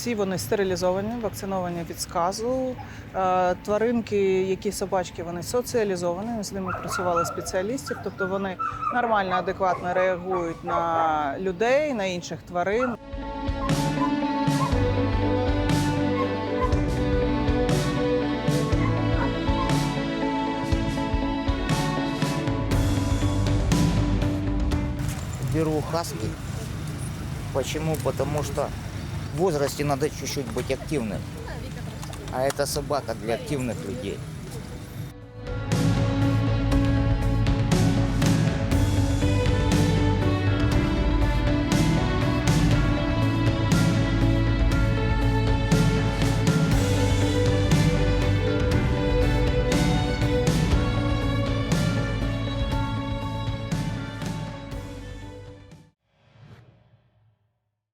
Всі вони стерилізовані, вакциновані від сказу. Е, Тваринки, які собачки, вони соціалізовані. З ними працювали спеціалістів, тобто вони нормально, адекватно реагують на людей, на інших тварин. Беру хаски. Почему? Потому что в возрасте надо чуть-чуть быть активным. А это собака для активных людей.